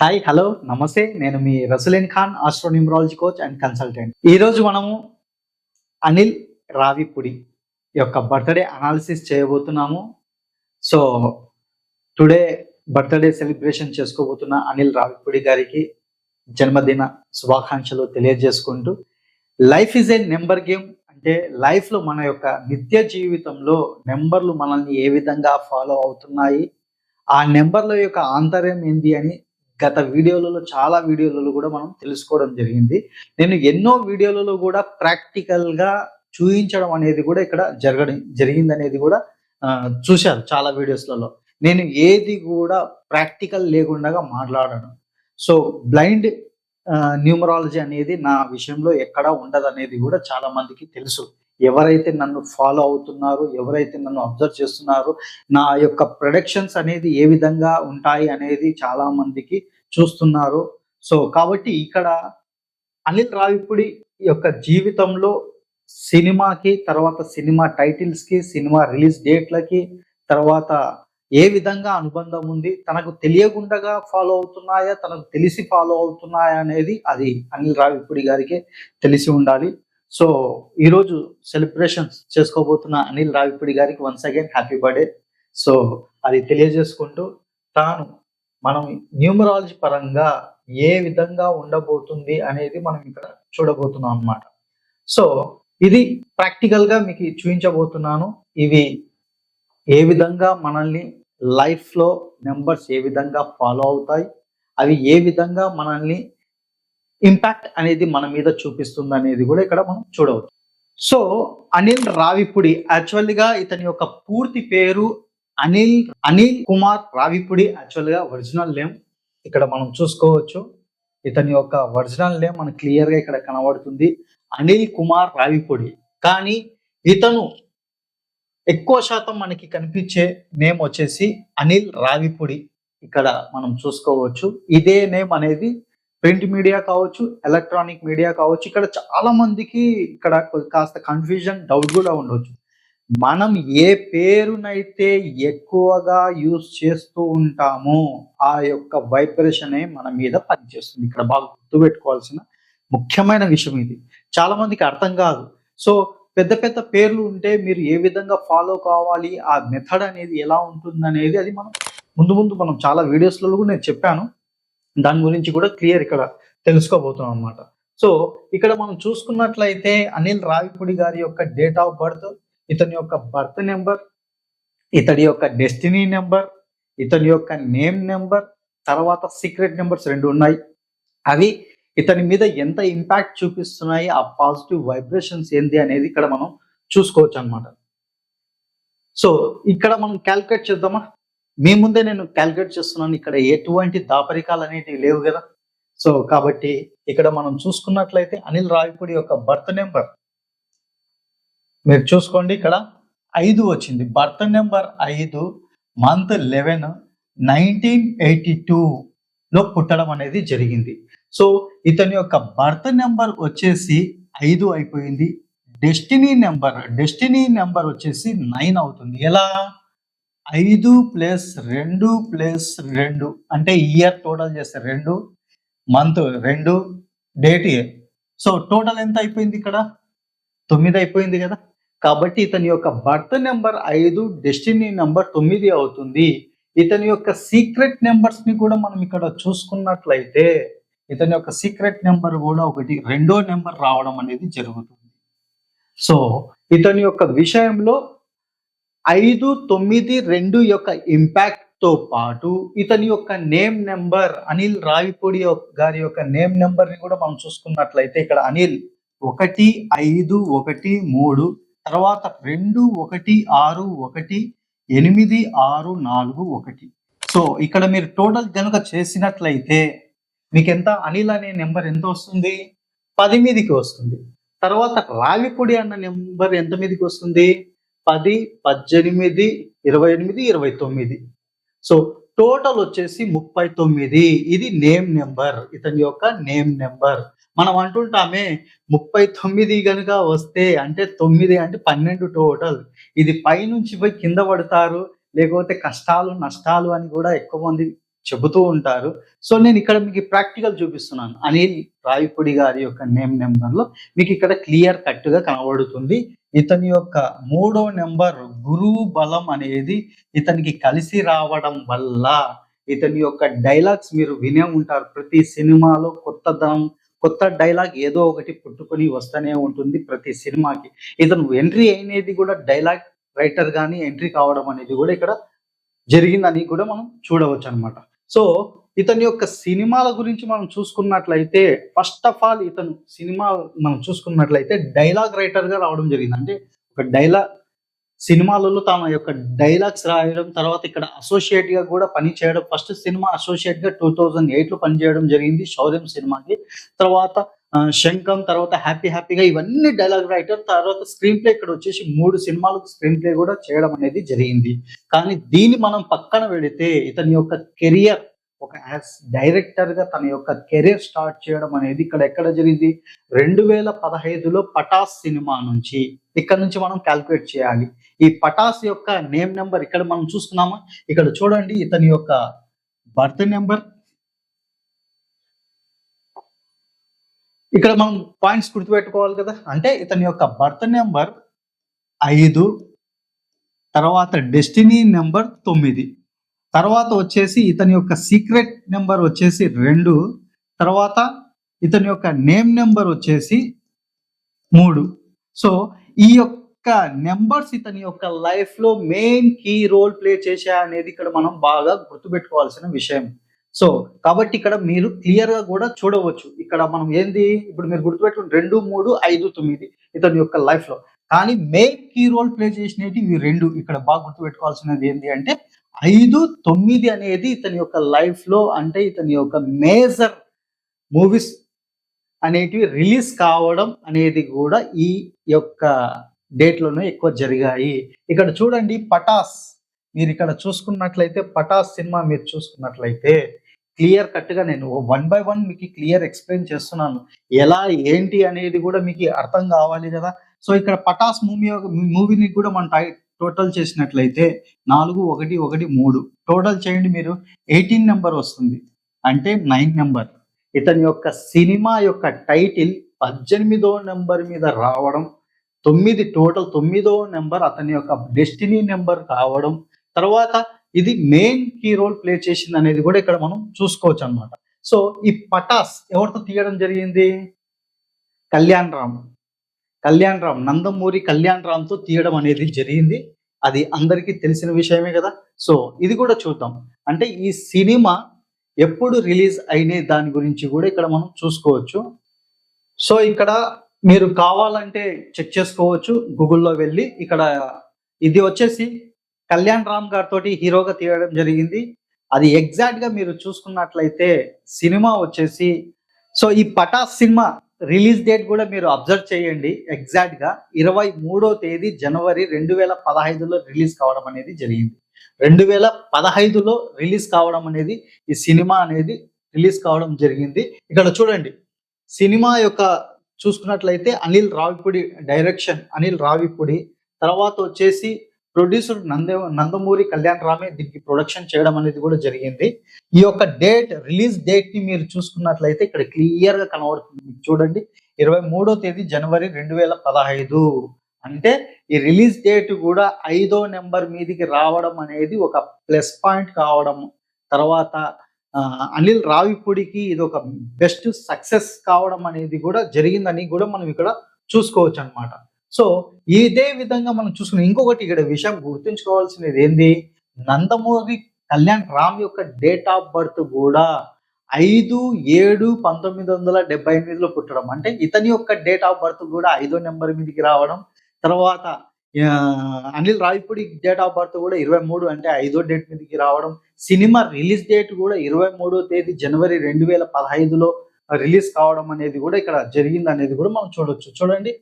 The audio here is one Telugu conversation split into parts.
హాయ్ హలో నమస్తే. నేను మీ Rasulen Khan astronumerology coach and consultant ఈ రోజు మనము అనిల్ రావిపుడి యొక్క బర్త్డే అనాలిసిస్ చేయబోతున్నాము. సో టుడే బర్త్డే సెలబ్రేషన్ చేసుకోబోతున్న అనిల్ రావిపుడి గారికి జన్మదిన శుభాకాంక్షలు తెలియజేసుకుంటూ life is a number game అంటే లైఫ్లో మన యొక్క నిత్య జీవితంలో నెంబర్లు మనల్ని ఏ విధంగా ఫాలో అవుతున్నాయి? ఆ నెంబర్ల యొక్క ఆంతర్యం ఏంది అని గత వీడియోలలో చాలా వీడియోలలో కూడా మనం తెలుసుకోవడం జరిగింది. నేను ఎన్నో వీడియోలలో కూడా ప్రాక్టికల్గా చూయించడం చూపించడం అనేది కూడా ఇక్కడ జరగడం జరిగింది అనేది కూడా చూశారు చాలా వీడియోస్లలో. నేను ఏది కూడా ప్రాక్టికల్ లేకుండా మాట్లాడను. సో బ్లైండ్ న్యూమరాలజీ అనేది నా విషయంలో ఎక్కడా ఉండదు అనేది కూడా చాలా మందికి తెలుసు. ఎవరైతే నన్ను ఫాలో అవుతున్నారు ఎవరైతే నన్ను అబ్జర్వ్ చేస్తున్నారు నా యొక్క ప్రొడక్షన్స్ అనేది ఏ విధంగా ఉంటాయి అనేది చాలా మందికి చూస్తున్నారు. సో కాబట్టి ఇక్కడ అనిల్ రావిపూడి యొక్క జీవితంలో సినిమాకి తర్వాత సినిమా టైటిల్స్కి సినిమా రిలీజ్ డేట్లకి తర్వాత ఏ విధంగా అనుబంధం ఉంది తనకు తెలియకుండా ఫాలో అవుతున్నాయా తనకు తెలిసి ఫాలో అవుతున్నాయా అనేది అది అనిల్ రావిపూడి గారికి తెలిసి ఉండాలి. సో ఈరోజు సెలబ్రేషన్స్ చేసుకోబోతున్న అనిల్ రావిపూడి గారికి once again happy birthday so అది తెలియజేసుకుంటూ తాను మనం న్యూమరాలజీ పరంగా ఏ విధంగా ఉండబోతుంది అనేది మనం ఇక్కడ చూడబోతున్నాం అన్నమాట. సో ఇది ప్రాక్టికల్గా మీకు చూపించబోతున్నాను. ఇవి ఏ విధంగా మనల్ని లైఫ్లో నెంబర్స్ ఏ విధంగా ఫాలో అవుతాయి అవి ఏ విధంగా మనల్ని ఇంపాక్ట్ అనేది మన మీద చూపిస్తుంది అనేది కూడా ఇక్కడ మనం చూడవచ్చు. సో అనిల్ రావిపుడి యాక్చువల్గా ఇతని యొక్క పూర్తి పేరు అనిల్ అనిల్ కుమార్ రావిపుడి యాక్చువల్గా ఒరిజినల్ నేమ్ ఇక్కడ మనం చూసుకోవచ్చు. ఇతని యొక్క ఒరిజినల్ నేమ్ మనకు క్లియర్గా ఇక్కడ కనబడుతుంది. అనిల్ కుమార్ రావిపుడి కానీ ఇతను ఎక్కువ శాతం మనకి కనిపించే నేమ్ వచ్చేసి అనిల్ రావిపుడి ఇక్కడ మనం చూసుకోవచ్చు. ఇదే నేమ్ అనేది ప్రింట్ మీడియా కావచ్చు ఎలక్ట్రానిక్ మీడియా కావచ్చు ఇక్కడ చాలా మందికి ఇక్కడ కాస్త కన్ఫ్యూజన్ డౌట్ కూడా ఉండొచ్చు. మనం ఏ పేరునైతే ఎక్కువగా యూజ్ చేస్తూ ఉంటామో ఆ యొక్క వైబ్రేషనే మన మీద పనిచేస్తుంది. ఇక్కడ బాగా గుర్తుపెట్టుకోవాల్సిన ముఖ్యమైన విషయం ఇది. చాలా మందికి అర్థం కాదు. సో పెద్ద పెద్ద పేర్లు ఉంటే మీరు ఏ విధంగా ఫాలో కావాలి ఆ మెథడ్ అనేది ఎలా ఉంటుంది అనేది అది మనం ముందు ముందు మనం చాలా వీడియోస్లలో కూడా నేను చెప్పాను. దాని గురించి కూడా క్లియర్ ఇక్కడ తెలుసుకోబోతున్నాం అనమాట సో ఇక్కడ మనం చూసుకున్నట్లయితే అనిల్ రావిపూడి గారి యొక్క డేట్ ఆఫ్ బర్త్ ఇతని యొక్క బర్త్ నెంబర్ ఇతడి యొక్క డెస్టినీ నెంబర్ ఇతని యొక్క నేమ్ నెంబర్ తర్వాత సీక్రెట్ నెంబర్స్ రెండు ఉన్నాయి. అవి ఇతని మీద ఎంత ఇంపాక్ట్ చూపిస్తున్నాయి ఆ పాజిటివ్ వైబ్రేషన్స్ ఏంది అనేది ఇక్కడ మనం చూసుకోవచ్చు అన్నమాట. సో ఇక్కడ మనం క్యాల్కులేట్ చేద్దామా? మీ ముందే నేను క్యాల్కులేట్ చేస్తున్నాను. ఇక్కడ ఎటువంటి దాపరికాలు అనేటివి లేవు కదా. సో కాబట్టి ఇక్కడ మనం చూసుకున్నట్లయితే అనిల్ రావిపూడి యొక్క బర్త్ నెంబర్ మీరు చూసుకోండి ఇక్కడ ఐదు వచ్చింది. బర్త్ నెంబర్ ఐదు మంత్ లెవెన్ నైన్టీన్ ఎయిటీ లో పుట్టడం అనేది జరిగింది. సో ఇతని యొక్క బర్త్ నెంబర్ వచ్చేసి ఐదు అయిపోయింది. డెస్టినీ నెంబర్ డెస్టినీ నెంబర్ వచ్చేసి నైన్ అవుతుంది. ఎలా? ఐదు ప్లస్ రెండు ప్లస్ రెండు అంటే ఇయర్ టోటల్ చేస్తే రెండు మంత్ రెండు డేట్ సో టోటల్ ఎంత అయిపోయింది ఇక్కడ? తొమ్మిది అయిపోయింది కదా? కాబట్టి ఇతని యొక్క బర్త్ నెంబర్ ఐదు డెస్టినీ నెంబర్ తొమ్మిది అవుతుంది. ఇతని యొక్క సీక్రెట్ నెంబర్స్ని కూడా మనం ఇక్కడ చూసుకున్నట్లయితే ఇతని యొక్క సీక్రెట్ నెంబర్ కూడా ఒకటి రెండో నెంబర్ రావడం అనేది జరుగుతుంది. సో ఇతని యొక్క విషయంలో ఐదు తొమ్మిది రెండు యొక్క ఇంపాక్ట్తో పాటు ఇతని యొక్క నేమ్ నెంబర్ అనిల్ రావిపూడి యొక్క- గారి యొక్క నేమ్ నెంబర్ని కూడా మనం చూసుకున్నట్లయితే ఇక్కడ అనిల్ ఒకటి ఐదు ఒకటి మూడు తర్వాత రెండు ఒకటి ఆరు ఒకటి ఎనిమిది ఆరు నాలుగు ఒకటి. సో ఇక్కడ మీరు టోటల్ కనుక చేసినట్లయితే మీకు ఎంత అనిల్ అనే నెంబర్ ఎంత వస్తుంది? పది మీదికి వస్తుంది. తర్వాత రావిపూడి అన్న నెంబర్ ఎంత మీదకి వస్తుంది? పది పద్దెనిమిది ఇరవై ఎనిమిది ఇరవై తొమ్మిది. సో టోటల్ వచ్చేసి ముప్పై తొమ్మిది. ఇది నేమ్ నెంబర్ ఇతని యొక్క నేమ్ నెంబర్. మనం అంటుంటామే ముప్పై తొమ్మిది కనుక వస్తే అంటే తొమ్మిది అంటే పన్నెండు టోటల్. ఇది పైనుంచి పోయి కింద పడతారు లేకపోతే కష్టాలు నష్టాలు అని కూడా ఎక్కువ మంది చెబుతూ ఉంటారు. సో నేను ఇక్కడ మీకు ప్రాక్టికల్ చూపిస్తున్నాను. అనిల్ రాయపుడి గారి యొక్క నేమ్ నెంబర్లో మీకు ఇక్కడ క్లియర్ కట్గా కనబడుతుంది. ఇతని యొక్క మూడో నెంబర్ గురువు బలం అనేది ఇతనికి కలిసి రావడం వల్ల ఇతని యొక్క డైలాగ్స్ మీరు వినే ఉంటారు. ప్రతి సినిమాలో కొత్త కొత్తదనం కొత్త డైలాగ్ ఏదో ఒకటి పుట్టుకొని వస్తూనే ఉంటుంది ప్రతి సినిమాకి. ఇతను ఎంట్రీ అయినది కూడా డైలాగ్ రైటర్ కానీ ఎంట్రీ కావడం అనేది కూడా ఇక్కడ జరిగిందని కూడా మనం చూడవచ్చు అనమాట సో ఇతని యొక్క సినిమాల గురించి మనం చూసుకున్నట్లయితే ఫస్ట్ ఆఫ్ ఆల్ ఇతను సినిమా మనం చూసుకున్నట్లయితే డైలాగ్ రైటర్గా రావడం జరిగింది. అంటే ఒక డైలాగ్ సినిమాలలో తన యొక్క డైలాగ్స్ రాయడం తర్వాత ఇక్కడ అసోసియేట్గా కూడా పని చేయడం ఫస్ట్ సినిమా అసోసియేట్గా టూ థౌజండ్ ఎయిట్లో పనిచేయడం జరిగింది శౌర్యం సినిమాకి. తర్వాత శంఖం తర్వాత హ్యాపీ హ్యాపీగా ఇవన్నీ డైలాగ్ రైటర్ తర్వాత స్క్రీన్ ప్లే ఇక్కడ వచ్చేసి మూడు సినిమాలకు స్క్రీన్ ప్లే కూడా చేయడం అనేది జరిగింది. కానీ దీన్ని మనం పక్కన పెడితే ఇతని యొక్క కెరియర్ ఒక యాజ్ డైరెక్టర్గా తన యొక్క కెరీర్ స్టార్ట్ చేయడం అనేది ఇక్కడ ఎక్కడ జరిగింది? రెండు వేల పదహైదులో పటాస్ సినిమా నుంచి ఇక్కడ నుంచి మనం క్యాల్కులేట్ చేయాలి. ఈ పటాస్ యొక్క నేమ్ నెంబర్ ఇక్కడ మనం చూస్తున్నాము? ఇక్కడ చూడండి ఇతని యొక్క బర్త్ నెంబర్. ఇక్కడ మనం పాయింట్స్ గుర్తుపెట్టుకోవాలి కదా? అంటే ఇతని యొక్క బర్త్ నెంబర్ ఐదు తర్వాత డెస్టినీ నెంబర్ తొమ్మిది. తర్వాత వచ్చేసి ఇతని యొక్క సీక్రెట్ నెంబర్ వచ్చేసి రెండు తర్వాత ఇతని యొక్క నేమ్ నెంబర్ వచ్చేసి మూడు. సో ఈ యొక్క నెంబర్స్ ఇతని యొక్క లైఫ్లో మెయిన్ కీ రోల్ ప్లే చేశా అనేది ఇక్కడ మనం బాగా గుర్తుపెట్టుకోవాల్సిన విషయం. సో కాబట్టి ఇక్కడ మీరు క్లియర్గా కూడా చూడవచ్చు. ఇక్కడ మనం ఏంది? ఇప్పుడు మీరు గుర్తుపెట్టుకుని రెండు మూడు ఐదు తొమ్మిది ఇతని యొక్క లైఫ్లో కానీ మెయిన్ కీ రోల్ ప్లే చేసినవి ఇవి రెండు. ఇక్కడ బాగా గుర్తుపెట్టుకోవాల్సినది ఏంటి అంటే ఐదు తొమ్మిది అనేది ఇతని యొక్క లైఫ్లో అంటే ఇతని యొక్క మేజర్ మూవీస్ అనేటివి రిలీజ్ కావడం అనేది కూడా ఈ యొక్క డేట్లోనే ఎక్కువ జరిగాయి. ఇక్కడ చూడండి పటాస్. మీరు ఇక్కడ చూసుకున్నట్లయితే పటాస్ సినిమా మీరు చూసుకున్నట్లయితే క్లియర్ కట్గా నేను వన్ బై వన్ మీకు క్లియర్ ఎక్స్ప్లెయిన్ చేస్తున్నాను. ఎలా ఏంటి అనేది కూడా మీకు అర్థం కావాలి కదా. సో ఇక్కడ పటాస్ మూవీ మూవీని కూడా మనం టోటల్ చేసినట్లయితే నాలుగు ఒకటి ఒకటి మూడు. టోటల్ చేయండి మీరు. ఎయిటీన్ నెంబర్ వస్తుంది. అంటే నైన్ నెంబర్. ఇతని యొక్క సినిమా యొక్క టైటిల్ పద్దెనిమిదో నెంబర్ మీద రావడం తొమ్మిది టోటల్ తొమ్మిదో నెంబర్ అతని యొక్క డెస్టినీ నెంబర్ కావడం తర్వాత ఇది మెయిన్ కీ రోల్ ప్లే చేసింది అనేది కూడా ఇక్కడ మనం చూసుకోవచ్చు అన్నమాట. సో ఈ పటాస్ ఎవరితో తీయడం జరిగింది? కళ్యాణ్ రామ్ కళ్యాణ్ రామ్ నందమూరి కళ్యాణ్ రామ్తో తీయడం అనేది జరిగింది. అది అందరికీ తెలిసిన విషయమే కదా. సో ఇది కూడా చూద్దాం. అంటే ఈ సినిమా ఎప్పుడు రిలీజ్ అయినే దాని గురించి కూడా ఇక్కడ మనం చూసుకోవచ్చు. సో ఇక్కడ మీరు కావాలంటే చెక్ చేసుకోవచ్చు. గూగుల్లో వెళ్ళి ఇక్కడ ఇది వచ్చేసి కళ్యాణ్ రామ్ గారితో హీరోగా తీయడం జరిగింది. అది ఎగ్జాక్ట్గా మీరు చూసుకున్నట్లయితే సినిమా వచ్చేసి సో ఈ పటాస్ సినిమా రిలీజ్ డేట్ కూడా మీరు అబ్జర్వ్ చేయండి ఎగ్జాక్ట్గా ఇరవై మూడో తేదీ జనవరి రెండు వేల పదహైదులో రిలీజ్ కావడం అనేది జరిగింది. రెండు వేల పదహైదులో రిలీజ్ కావడం అనేది ఈ సినిమా అనేది రిలీజ్ కావడం జరిగింది. ఇక్కడ చూడండి సినిమా యొక్క చూసుకున్నట్లయితే అనిల్ రావిపూడి డైరెక్షన్ అనిల్ రావిపూడి. తర్వాత వచ్చేసి ప్రొడ్యూసర్ నంద నందమూరి కళ్యాణ్ రామే దీనికి ప్రొడక్షన్ చేయడం అనేది కూడా జరిగింది. ఈ యొక్క డేట్ రిలీజ్ డేట్ని మీరు చూసుకున్నట్లయితే ఇక్కడ క్లియర్గా కనబడుతుంది. చూడండి ఇరవై మూడో తేదీ జనవరి రెండు వేల పదహైదు. అంటే ఈ రిలీజ్ డేట్ కూడా ఐదో నెంబర్ మీదికి రావడం అనేది ఒక ప్లస్ పాయింట్ కావడం తర్వాత ఆ, అనిల్ రావిపూడికి ఇది ఒక బెస్ట్ సక్సెస్ కావడం అనేది కూడా జరిగిందని కూడా మనం ఇక్కడ చూసుకోవచ్చు అన్నమాట సో ఇదే విధంగా మనం చూసుకుని ఇంకొకటి ఇక్కడ విషయం గుర్తుంచుకోవాల్సినది ఏంది? నందమూరి కళ్యాణ్ రామ్ యొక్క డేట్ ఆఫ్ బర్త్ కూడా ఐదు ఏడు పంతొమ్మిది వందల డెబ్బై ఎనిమిదిలో పుట్టడం. అంటే ఇతని యొక్క డేట్ ఆఫ్ బర్త్ కూడా ఐదో నెంబర్ మీదకి రావడం. తర్వాత Anil Ravipudi date of birth కూడా ఇరవై మూడు అంటే ఐదో డేట్ మీదకి రావడం. సినిమా రిలీజ్ డేట్ కూడా ఇరవై మూడో తేదీ జనవరి రెండు వేల పదహైదులో రిలీజ్ కావడం అనేది కూడా ఇక్కడ జరిగింది అనేది కూడా మనం చూడొచ్చు. చూడండి.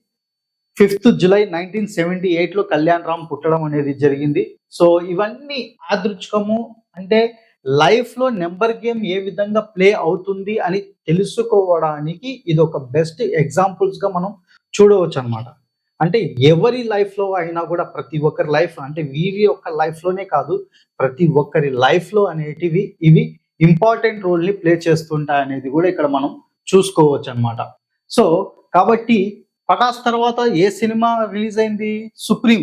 ఫిఫ్త్ జులై నైన్టీన్ సెవెంటీ ఎయిట్లో కళ్యాణ్ రామ్ పుట్టడం అనేది జరిగింది. సో ఇవన్నీ ఆదృచ్ఛకము అంటే లైఫ్లో నెంబర్ గేమ్ ఏ విధంగా ప్లే అవుతుంది అని తెలుసుకోవడానికి ఇది ఒక బెస్ట్ ఎగ్జాంపుల్స్గా మనం చూడవచ్చు అన్నమాట అంటే ఎవరి లైఫ్లో అయినా కూడా ప్రతి ఒక్కరి లైఫ్ అంటే వీరి యొక్క లైఫ్లోనే కాదు ప్రతి ఒక్కరి లైఫ్లో అనేటివి ఇవి ఇంపార్టెంట్ రోల్ని ప్లే చేస్తుంటాయి అనేది కూడా ఇక్కడ మనం చూసుకోవచ్చు అన్నమాట సో కాబట్టి పటాస్ తర్వాత ఏ సినిమా రిలీజ్ అయింది? సుప్రీం.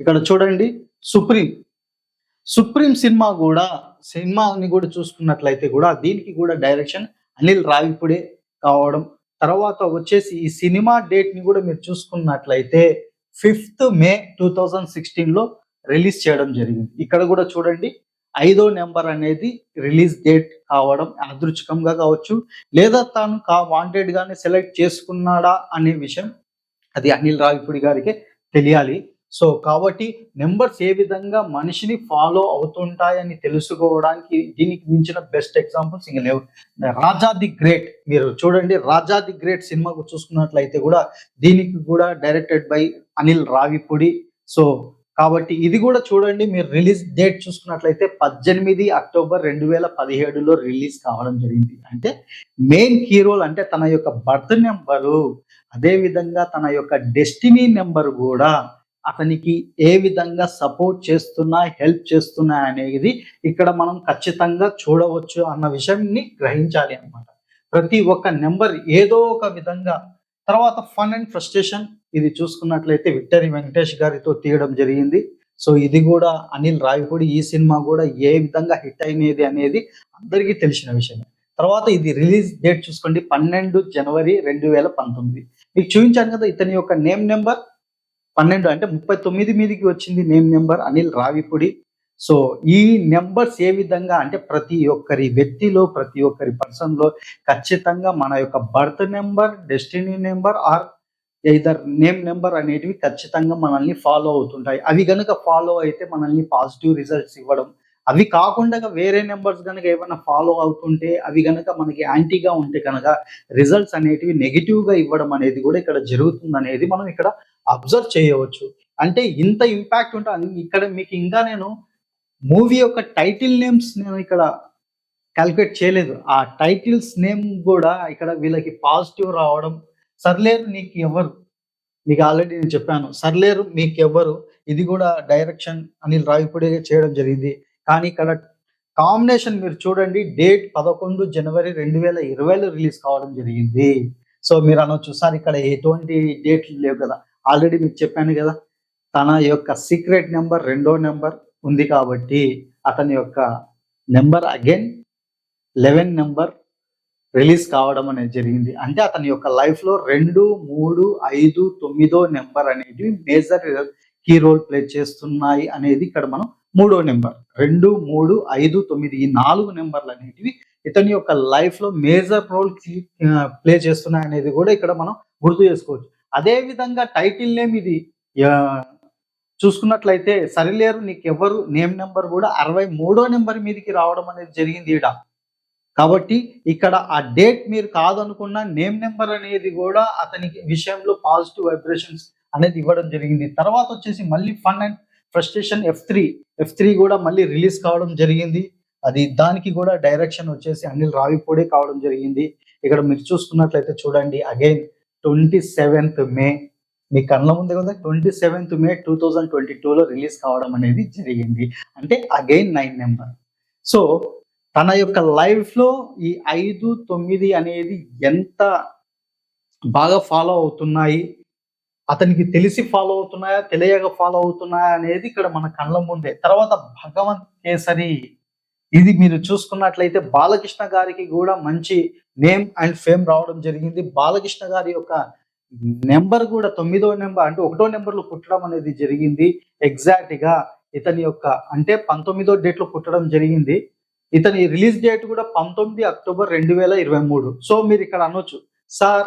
ఇక్కడ చూడండి సుప్రీం. సుప్రీం సినిమా కూడా సినిమాని కూడా చూసుకున్నట్లయితే కూడా దీనికి కూడా డైరెక్షన్ అనిల్ రావిపుడే కావడం. తర్వాత వచ్చేసి ఈ సినిమా డేట్ని కూడా మీరు చూసుకున్నట్లయితే ఫిఫ్త్ మే టూ థౌజండ్ సిక్స్టీన్లో రిలీజ్ చేయడం జరిగింది. ఇక్కడ కూడా చూడండి ఐదో నెంబర్ అనేది రిలీజ్ డేట్ కావడం అదృచ్ఛికంగా కావచ్చు లేదా తాను కా వాంటెడ్గానే సెలెక్ట్ చేసుకున్నాడా అనే విషయం అది అనిల్ రావిపూడి గారికి తెలియాలి. సో కాబట్టి నెంబర్స్ ఏ విధంగా మనిషిని ఫాలో అవుతుంటాయని తెలుసుకోవడానికి దీనికి మించిన బెస్ట్ ఎగ్జాంపుల్స్ ఇంకా లేవు. రాజా ది గ్రేట్ మీరు చూడండి రాజా ది గ్రేట్ సినిమాకు చూసుకున్నట్లయితే కూడా దీనికి కూడా directed by Anil Ravipudi. So కాబట్టి ఇది కూడా చూడండి మీరు రిలీజ్ డేట్ చూసుకున్నట్లయితే పద్దెనిమిది అక్టోబర్ రెండు వేల పదిహేడులో రిలీజ్ కావడం జరిగింది. అంటే మెయిన్ హీరోలు అంటే తన యొక్క బర్త్ నెంబరు అదే విధంగా తన యొక్క డెస్టినీ నెంబర్ కూడా అతనికి ఏ విధంగా సపోర్ట్ చేస్తున్నా హెల్ప్ చేస్తున్నా అనేది ఇక్కడ మనం ఖచ్చితంగా చూడవచ్చు అన్న విషయాన్ని గ్రహించాలి అన్నమాట. ప్రతి ఒక్క నెంబర్ ఏదో ఒక విధంగా తర్వాత ఫన్ అండ్ ఫ్రస్ట్రేషన్ ఇది చూసుకున్నట్లయితే విక్టరీ వెంకటేష్ గారితో తీయడం జరిగింది. సో ఇది కూడా అనిల్ రావిపూడి ఈ సినిమా కూడా ఏ విధంగా హిట్ అయినది అనేది అందరికీ తెలిసిన విషయమే. తర్వాత ఇది రిలీజ్ డేట్ చూసుకోండి పన్నెండు జనవరి రెండు వేల పంతొమ్మిది. మీకు చూపించాను కదా ఇతని యొక్క నేమ్ నెంబర్? పన్నెండు అంటే ముప్పై తొమ్మిది మీదకి వచ్చింది name number Anil Ravipudi. So ఈ నెంబర్స్ ఏ విధంగా అంటే ప్రతి ఒక్కరి వ్యక్తిలో ప్రతి ఒక్కరి పర్సన్లో ఖచ్చితంగా మన యొక్క birth number destiny number or either name number అనేటివి ఖచ్చితంగా మనల్ని ఫాలో అవుతుంటాయి. అవి కనుక ఫాలో అయితే మనల్ని పాజిటివ్ రిజల్ట్స్ ఇవ్వడం. అవి కాకుండా వేరే నెంబర్స్ కనుక ఏమైనా ఫాలో అవుతుంటే అవి కనుక మనకి యాంటీగా ఉంటే కనుక రిజల్ట్స్ అనేటివి నెగిటివ్గా ఇవ్వడం అనేది కూడా ఇక్కడ జరుగుతుంది అనేది మనం ఇక్కడ అబ్జర్వ్ చేయవచ్చు. అంటే ఇంత ఇంపాక్ట్ ఉంటే ఇక్కడ మీకు ఇంకా నేను మూవీ యొక్క టైటిల్ నేమ్స్ నేను ఇక్కడ క్యాలిక్యులేట్ చేయలేదు. ఆ టైటిల్స్ నేమ్ కూడా ఇక్కడ వీళ్ళకి పాజిటివ్ రావడం సర్లేరు నీకు ఎవరు మీకు ఆల్రెడీ నేను చెప్పాను సర్లేరు మీకు ఎవరు ఇది కూడా డైరెక్షన్ అనిల్ రావిపూడి చేయడం జరిగింది. కానీ ఇక్కడ కాంబినేషన్ మీరు చూడండి డేట్ పదకొండు జనవరి రెండు వేల ఇరవైలో రిలీజ్ కావడం జరిగింది. సో మీరు అనొచ్చు సార్ ఇక్కడ ఎటువంటి డేట్లు లేవు కదా. ఆల్రెడీ మీకు చెప్పాను కదా తన యొక్క సీక్రెట్ నెంబర్ రెండో నెంబర్ ఉంది కాబట్టి అతని యొక్క number again eleven number release కావడం అనేది జరిగింది. అంటే అతని యొక్క లైఫ్లో రెండు మూడు ఐదు తొమ్మిదో నెంబర్ అనేటివి మేజర్ కీ రోల్ ప్లే చేస్తున్నాయి అనేది ఇక్కడ మనం మూడో నెంబర్. రెండు మూడు ఐదు తొమ్మిది ఈ నాలుగు నెంబర్లు అనేటివి ఇతని యొక్క లైఫ్లో మేజర్ రోల్ ప్లే చేస్తున్నాయి అనేది కూడా ఇక్కడ మనం గుర్తు చేసుకోవచ్చు. అదే విధంగా టైటిల్ నేమ్ ఇది చూసుకున్నట్లయితే సరిలేరు నీకు నేమ్ నెంబర్ కూడా అరవై మూడో నెంబర్ మీదకి రావడం అనేది జరిగింది ఈడ. కాబట్టి ఇక్కడ ఆ డేట్ మీరు కాదనుకున్న నేమ్ నెంబర్ అనేది కూడా అతనికి విషయంలో పాజిటివ్ వైబ్రేషన్స్ అనేది ఇవ్వడం జరిగింది. తర్వాత వచ్చేసి మళ్ళీ fun and frustration F three F three కూడా మళ్ళీ రిలీజ్ కావడం జరిగింది. అది దానికి కూడా డైరెక్షన్ వచ్చేసి అనిల్ రావిపూడే కావడం జరిగింది. ఇక్కడ మీరు చూసుకున్నట్లయితే చూడండి అగైన్ ట్వంటీ సెవెంత్ మే మీ కళ్ళ ముందే కదా twenty seventh May two thousand twenty టూలో రిలీజ్ కావడం అనేది జరిగింది. అంటే అగైన్ నైన్ నెంబర్ సో తన యొక్క లైఫ్లో ఈ ఐదు తొమ్మిది అనేది ఎంత బాగా ఫాలో అవుతున్నాయి? అతనికి తెలిసి ఫాలో అవుతున్నాయా? తెలియక ఫాలో అవుతున్నాయా అనేది ఇక్కడ మన కళ్ళ ముందే. తర్వాత భగవంత్ కేసరి ఇది మీరు చూసుకున్నట్లయితే బాలకృష్ణ గారికి కూడా మంచి నేమ్ అండ్ ఫేమ్ రావడం జరిగింది. బాలకృష్ణ గారి యొక్క నెంబర్ కూడా తొమ్మిదో నెంబర్ అంటే ఒకటో నెంబర్లో పుట్టడం అనేది జరిగింది. ఎగ్జాక్ట్గా ఇతని యొక్క అంటే పంతొమ్మిదో డేట్లో పుట్టడం జరిగింది. ఇతని రిలీజ్ డేట్ కూడా పంతొమ్మిది అక్టోబర్ రెండు వేల ఇరవై మూడు. సో మీరు ఇక్కడ అనొచ్చు సార్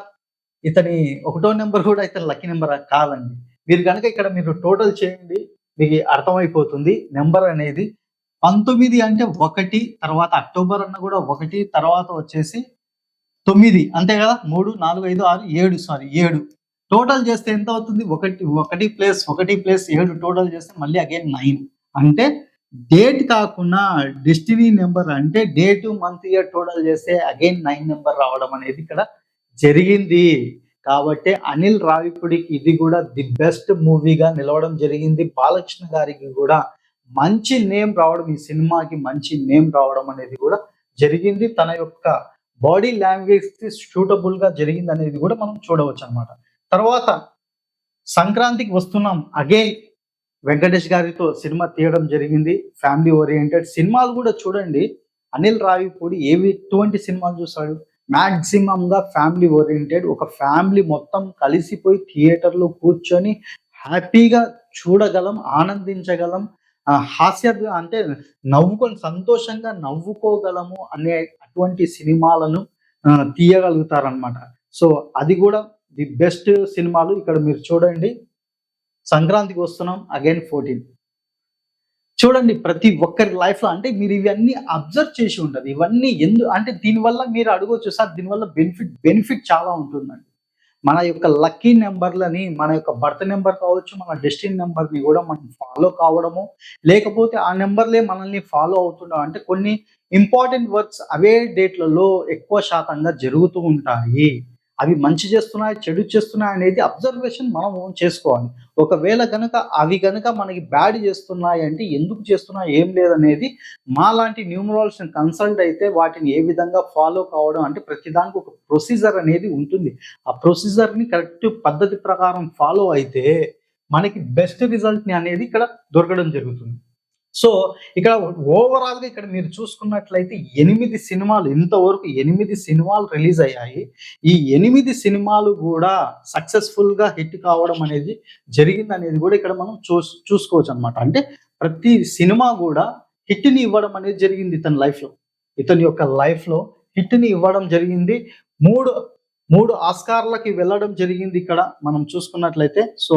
ఇతని ఒకటో నెంబర్ కూడా ఇతని లక్కీ నెంబర్ కాదండి. మీరు కనుక ఇక్కడ మీరు టోటల్ చేయండి మీకు అర్థమైపోతుంది నెంబర్ అనేది. పంతొమ్మిది అంటే ఒకటి తర్వాత అక్టోబర్ అన్న కూడా ఒకటి తర్వాత వచ్చేసి తొమ్మిది. అంతే కదా? మూడు నాలుగు ఐదు ఆరు ఏడు సారీ ఏడు. టోటల్ చేస్తే ఎంత అవుతుంది? ఒకటి ఒకటి ప్లస్ ఒకటి ప్లస్ ఏడు టోటల్ చేస్తే మళ్ళీ అగైన్ నైన్. అంటే డేట్ కాకుండా డెస్టినీ నెంబర్ అంటే డేట్ మంత్ ఇయర్ టోటల్ చేస్తే అగైన్ నైన్ నెంబర్ రావడం అనేది ఇక్కడ జరిగింది. కాబట్టి అనిల్ రావిపూడికి ఇది కూడా ది బెస్ట్ మూవీగా నిలవడం జరిగింది. బాలకృష్ణ గారికి కూడా మంచి నేమ్ రావడం ఈ సినిమాకి మంచి నేమ్ రావడం అనేది కూడా జరిగింది. తన యొక్క బాడీ లాంగ్వేజ్కి సూటబుల్గా జరిగింది అనేది కూడా మనం చూడవచ్చు అన్నమాట. తర్వాత సంక్రాంతికి వస్తున్నాం. అగైన్ వెంకటేష్ గారితో సినిమా తీయడం జరిగింది. ఫ్యామిలీ ఓరియంటెడ్ సినిమాలు కూడా చూడండి. అనిల్ రావిపూడి ఏవి ఎటువంటి సినిమాలు చూస్తాడు మాక్సిమం గా ఫ్యామిలీ ఓరియంటెడ్ ఒక ఫ్యామిలీ మొత్తం కలిసిపోయి థియేటర్లో కూర్చొని హ్యాపీగా చూడగలం ఆనందించగలం హాస్య అంటే నవ్వుకొని సంతోషంగా నవ్వుకోగలము అనే అటువంటి సినిమాలను తీయగలుగుతారనమాట సో అది కూడా ది బెస్ట్ సినిమాలు. ఇక్కడ మీరు చూడండి. సంక్రాంతికి వస్తున్నాం అగైన్ ఫోర్టీన్ చూడండి ప్రతి ఒక్కరి లైఫ్లో అంటే మీరు ఇవన్నీ అబ్జర్వ్ చేసి ఉంటుంది ఇవన్నీ ఎందు అంటే దీనివల్ల మీరు అడగవచ్చు సార్ దీనివల్ల బెనిఫిట్ బెనిఫిట్ చాలా ఉంటుందండి. మన యొక్క లక్కీ నెంబర్లని మన యొక్క బర్త్ నెంబర్ కావచ్చు మన డెస్టిన్ నెంబర్ని కూడా మనం ఫాలో కావడము లేకపోతే ఆ నెంబర్లే మనల్ని ఫాలో అవుతుండడం అంటే కొన్ని ఇంపార్టెంట్ వర్క్స్ అవే డేట్లలో ఎక్కువ శాతంగా జరుగుతూ ఉంటాయి. అవి మంచి చేస్తున్నాయి చెడు చేస్తున్నాయి అనేది అబ్జర్వేషన్ మనం చేసుకోవాలి. ఒకవేళ కనుక అవి కనుక మనకి బ్యాడ్ చేస్తున్నాయి అంటే ఎందుకు చేస్తున్నాయి ఏం లేదనేది మాలాంటి న్యూమరాలజీని కన్సల్ట్ అయితే వాటిని ఏ విధంగా ఫాలో కావడం అంటే ప్రతిదానికి ఒక ప్రొసీజర్ అనేది ఉంటుంది. ఆ ప్రొసీజర్ని కరెక్ట్ పద్ధతి ప్రకారం ఫాలో అయితే మనకి బెస్ట్ రిజల్ట్ని అనేది ఇక్కడ దొరకడం జరుగుతుంది. సో ఇక్కడ ఓవరాల్గా ఇక్కడ మీరు చూసుకున్నట్లయితే ఎనిమిది సినిమాలు ఇంతవరకు ఎనిమిది సినిమాలు రిలీజ్ అయ్యాయి. ఈ ఎనిమిది సినిమాలు కూడా సక్సెస్ఫుల్గా హిట్ కావడం అనేది జరిగింది అనేది కూడా ఇక్కడ మనం చూ చూసుకోవచ్చు అనమాట అంటే ప్రతి సినిమా కూడా హిట్ని ఇవ్వడం అనేది జరిగింది ఇతని లైఫ్లో. ఇతని యొక్క లైఫ్లో హిట్ని ఇవ్వడం జరిగింది. మూడు మూడు ఆస్కార్లకి వెళ్ళడం జరిగింది ఇక్కడ మనం చూసుకున్నట్లయితే. సో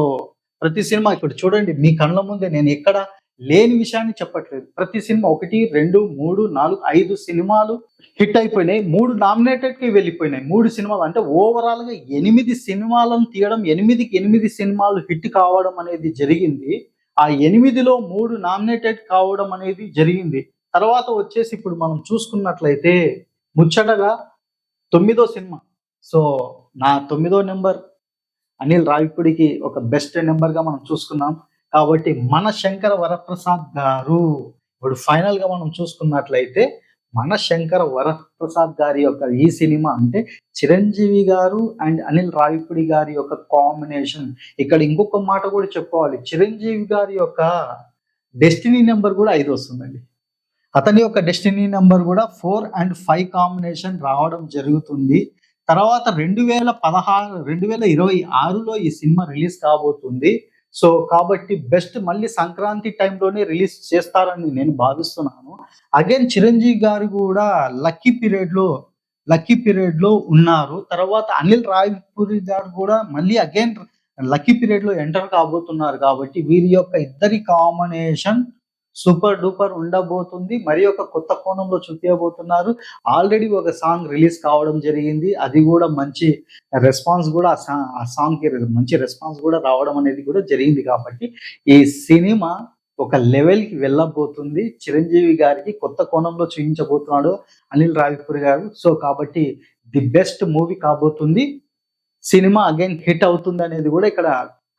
ప్రతి సినిమా ఇక్కడ చూడండి మీ కళ్ళ ముందే నేను ఎక్కడ లేని విషయాన్ని చెప్పట్లేదు. ప్రతి సినిమా ఒకటి రెండు మూడు నాలుగు ఐదు సినిమాలు హిట్ అయిపోయినాయి. మూడు నామినేటెడ్కి వెళ్ళిపోయినాయి. మూడు సినిమాలు అంటే ఓవరాల్గా ఎనిమిది సినిమాలను తీయడం ఎనిమిదికి ఎనిమిది సినిమాలు హిట్ కావడం అనేది జరిగింది. ఆ ఎనిమిదిలో మూడు నామినేటెడ్ కావడం అనేది జరిగింది. తర్వాత వచ్చేసి ఇప్పుడు మనం చూసుకున్నట్లయితే ముచ్చటగా తొమ్మిదో సినిమా. సో నా తొమ్మిదో నెంబర్ అనిల్ రావిపూడికి ఒక బెస్ట్ నెంబర్గా మనం చూసుకున్నాం కాబట్టి మన శంకర వరప్రసాద్ గారు ఇప్పుడు ఫైనల్గా మనం చూసుకున్నట్లయితే మన శంకర వరప్రసాద్ గారి యొక్క ఈ సినిమా అంటే చిరంజీవి గారు అండ్ అనిల్ రావిపూడి గారి యొక్క కాంబినేషన్ ఇక్కడ ఇంకొక మాట కూడా చెప్పుకోవాలి. చిరంజీవి గారి యొక్క డెస్టినీ నెంబర్ కూడా ఐదు వస్తుందండి. అతని యొక్క డెస్టినీ నెంబర్ కూడా ఫోర్ అండ్ ఫైవ్ కాంబినేషన్ రావడం జరుగుతుంది. తర్వాత రెండు వేల పదహారు రెండు వేల ఇరవై ఆరులో ఈ సినిమా రిలీజ్ కాబోతుంది. సో కాబట్టి బెస్ట్ మళ్ళీ సంక్రాంతి టైంలోనే రిలీజ్ చేస్తారని నేను భావిస్తున్నాను. అగైన్ చిరంజీవి గారు కూడా లక్కీ పీరియడ్లో లక్కీ పీరియడ్లో ఉన్నారు. తర్వాత అనిల్ రావిపూరి గారు కూడా మళ్ళీ అగైన్ లక్కీ పీరియడ్లో ఎంటర్ కాబోతున్నారు కాబట్టి వీరి యొక్క ఇద్దరి కాంబినేషన్ సూపర్ డూపర్ ఉండబోతుంది. మరి ఒక కొత్త కోణంలో చూపించబోతున్నారు ఆల్రెడీ ఒక సాంగ్ రిలీజ్ కావడం జరిగింది. అది కూడా మంచి రెస్పాన్స్ కూడా ఆ ఆ సాంగ్కి మంచి రెస్పాన్స్ కూడా రావడం అనేది కూడా జరిగింది కాబట్టి ఈ సినిమా ఒక లెవెల్కి వెళ్ళబోతుంది. చిరంజీవి గారికి కొత్త కోణంలో చూపించబోతున్నాడు అనిల్ రావిపూర్ గారు. సో కాబట్టి ది బెస్ట్ మూవీ కాబోతుంది. సినిమా అగైన్ హిట్ అవుతుంది అనేది కూడా ఇక్కడ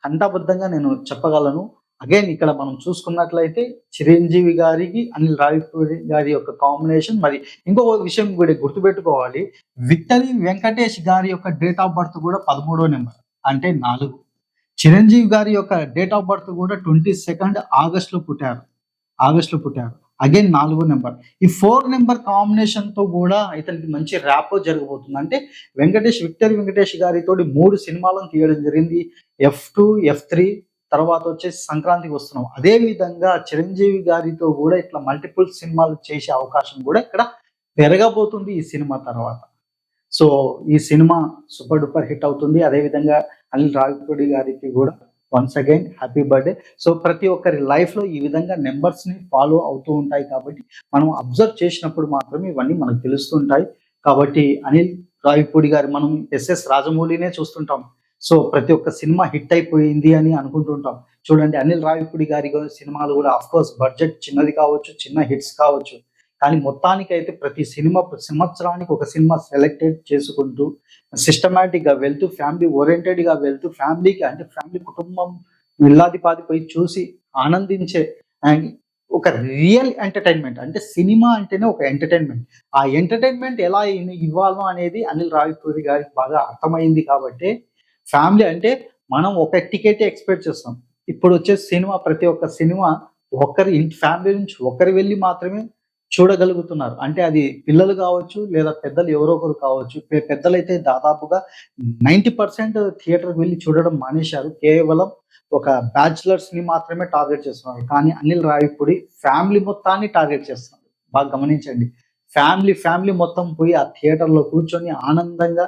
కంటాబద్ధంగా నేను చెప్పగలను. అగైన్ ఇక్కడ మనం చూసుకున్నట్లయితే చిరంజీవి గారికి అనిల్ రావిపూడి గారి యొక్క కాంబినేషన్ మరి ఇంకొక విషయం కూడా గుర్తుపెట్టుకోవాలి. విక్టరీ వెంకటేష్ గారి యొక్క డేట్ ఆఫ్ బర్త్ కూడా పదమూడో నెంబర్ అంటే నాలుగు. చిరంజీవి గారి యొక్క డేట్ ఆఫ్ బర్త్ కూడా ట్వంటీ సెకండ్ ఆగస్ట్లో పుట్టారు. ఆగస్ట్లో పుట్టారు. అగైన్ నాలుగో నెంబర్. ఈ ఫోర్ నెంబర్ కాంబినేషన్తో కూడా ఇతనికి మంచి ర్యాపో జరగబోతుంది. అంటే వెంకటేష్ విక్టర్ వెంకటేష్ గారితో మూడు సినిమాలను తీయడం జరిగింది. ఎఫ్ టూ ఎఫ్ త్రీ తర్వాత వచ్చేసి సంక్రాంతికి వస్తున్నాం. అదే విధంగా చిరంజీవి గారితో కూడా ఇట్లా మల్టిపుల్ సినిమాలు చేసే అవకాశం కూడా ఇక్కడ పెరగబోతుంది ఈ సినిమా తర్వాత. సో ఈ సినిమా సూపర్ డూపర్ హిట్ అవుతుంది. అదే విధంగా అనిల్ రావిపూడి గారికి కూడా once again happy birthday so ప్రతి ఒక్కరి లైఫ్లో ఈ విధంగా నెంబర్స్ని ఫాలో అవుతూ ఉంటాయి కాబట్టి మనం అబ్జర్వ్ చేసినప్పుడు మాత్రమే ఇవన్నీ మనకు తెలుస్తుంటాయి. కాబట్టి అనిల్ రావిపూడి గారి మనం ఎస్ఎస్ రాజమౌళినే చూస్తుంటాం. సో ప్రతి ఒక్క సినిమా హిట్ అయిపోయింది అని అనుకుంటుంటాం. చూడండి అనిల్ రావిపూడి గారి సినిమాలు కూడా అఫ్ కోర్స్ బడ్జెట్ చిన్నది కావచ్చు చిన్న హిట్స్ కావచ్చు. కానీ మొత్తానికి అయితే ప్రతి సినిమా సంవత్సరానికి ఒక సినిమా సెలెక్టెడ్ చేసుకుంటూ సిస్టమేటిక్గా వెళ్తూ ఫ్యామిలీ ఓరియంటెడ్గా వెళ్తూ ఫ్యామిలీకి అంటే ఫ్యామిలీ కుటుంబం విల్లాదిపాది పోయి చూసి ఆనందించే అండ్ ఒక రియల్ ఎంటర్టైన్మెంట్ అంటే సినిమా అంటేనే ఒక ఎంటర్టైన్మెంట్ ఆ ఎంటర్టైన్మెంట్ ఎలా ఇవ్వాలో అనేది అనిల్ రావిపూరి గారికి బాగా అర్థమైంది కాబట్టి ఫ్యామిలీ అంటే మనం ఒక టికెట్ ఎక్స్పెక్ట్ చేస్తాం. ఇప్పుడు వచ్చే సినిమా ప్రతి ఒక్క సినిమా ఒకరి ఇంటి ఫ్యామిలీ నుంచి ఒకరు వెళ్ళి మాత్రమే చూడగలుగుతున్నారు. అంటే అది పిల్లలు కావచ్చు లేదా పెద్దలు ఎవరో ఒకరు కావచ్చు. పెద్దలైతే దాదాపుగా నైంటీ పర్సెంట్ థియేటర్కి వెళ్ళి చూడడం మానేశారు. కేవలం ఒక బ్యాచులర్స్ని మాత్రమే టార్గెట్ చేస్తున్నారు. కానీ అనిల్ రావిపూడి ఫ్యామిలీ మొత్తాన్ని టార్గెట్ చేస్తున్నారు. బాగా గమనించండి. ఫ్యామిలీ ఫ్యామిలీ మొత్తం పోయి ఆ థియేటర్లో కూర్చొని ఆనందంగా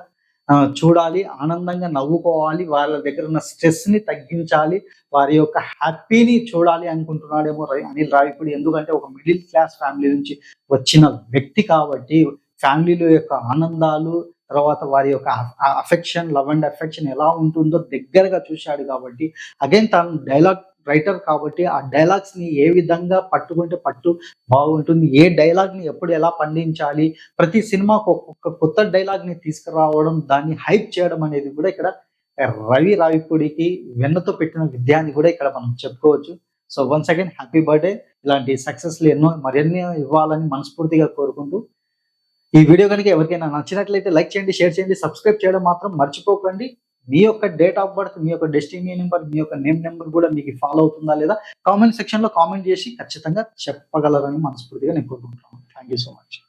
చూడాలి ఆనందంగా నవ్వుకోవాలి వాళ్ళ దగ్గర ఉన్న స్ట్రెస్ని తగ్గించాలి వారి యొక్క హ్యాపీని చూడాలి అనుకుంటున్నాడేమో అనిల్ రావిపూడి ఎందుకంటే ఒక మిడిల్ క్లాస్ ఫ్యామిలీ నుంచి వచ్చిన వ్యక్తి కాబట్టి ఫ్యామిలీలో యొక్క ఆనందాలు తర్వాత వారి యొక్క అఫెక్షన్ లవ్ అండ్ అఫెక్షన్ ఎలా ఉంటుందో దగ్గరగా చూశాడు కాబట్టి అగైన్ తను డైలాగ్ రైటర్ కాబట్టి ఆ డైలాగ్స్ని ఏ విధంగా పట్టుకుంటే పట్టు బాగుంటుంది ఏ డైలాగ్ని ఎప్పుడు ఎలా పండించాలి ప్రతి సినిమాకు ఒక్కొక్క కొత్త డైలాగ్ని తీసుకురావడం దాన్ని హైప్ చేయడం అనేది కూడా ఇక్కడ రవి రావిపూడికి వెన్నతో పెట్టిన విద్య అని కూడా ఇక్కడ మనం చెప్పుకోవచ్చు. So once again happy birthday ఇలాంటి సక్సెస్లు ఎన్నో మరెన్నో ఇవ్వాలని మనస్ఫూర్తిగా కోరుకుంటూ ఈ వీడియో కనుక ఎవరికైనా నచ్చినట్లయితే లైక్ చేయండి షేర్ చేయండి సబ్స్క్రైబ్ చేయడం మాత్రం మర్చిపోకండి. మీ యొక్క డేట్ ఆఫ్ బర్త్ మీ యొక్క డెస్టినీ నెంబర్ మీ యొక్క నేమ్ నెంబర్ కూడా మీకు ఫాలో అవుతుందా లేదా కామెంట్ సెక్షన్లో కామెంట్ చేసి ఖచ్చితంగా చెప్పగలరని మనస్ఫూర్తిగా నేను కోరుకుంటున్నాను. Thank you so much